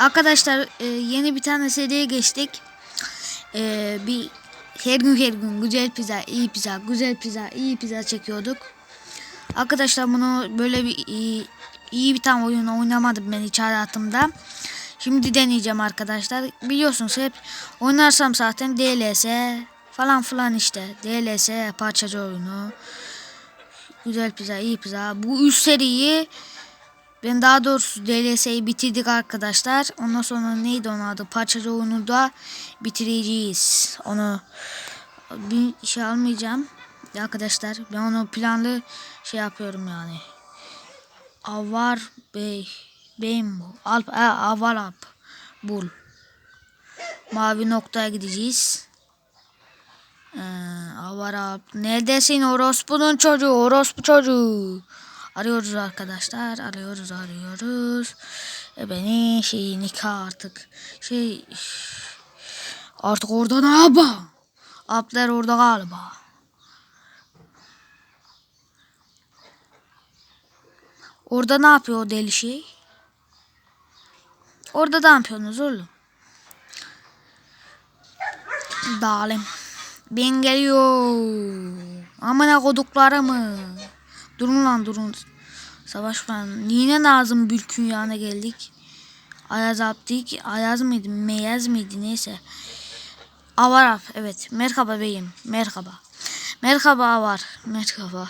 Arkadaşlar e, yeni bir tane seriye geçtik. E, bir her gün her gün güzel pizza, iyi pizza, güzel pizza, iyi pizza çekiyorduk. Arkadaşlar bunu böyle bir iyi, iyi bir tane oyun oynamadım ben hiç hayatımda. Şimdi deneyeceğim arkadaşlar. Biliyorsunuz hep oynarsam zaten DLS falan filan işte. DLS parçacı oyunu. Güzel pizza, iyi pizza. Bu üç seriyi ben daha doğrusu DLS'yi bitirdik arkadaşlar. Ondan sonra neydi onun adı? Parçacı oyunu da bitireceğiz. Onu bir şey almayacağım. Arkadaşlar ben onu planlı şey yapıyorum yani. Avar Bey. Beyim bu. Alp, e, Avar Alp. Bul. Mavi noktaya gideceğiz. Ee, Avar Alp. Neredesin orospunun çocuğu? Orospu çocuğu. Arıyoruz arkadaşlar. Arıyoruz arıyoruz. E beni şey nikah artık. Şey artık orada ne yapalım? Alpler orada galiba. Orada ne yapıyor o deli şey? Orada ne yapıyorsunuz oğlum? Dalim. Ben geliyor. Amına koduklarımı. Durun lan durun. Savaş falan. Yine lazım Bülkün yanına geldik. Ayaz yaptık. Ayaz mıydı? Meyaz mıydı? Neyse. Avaraf. Evet. Merhaba beyim. Merhaba. Merhaba Avar. Merhaba.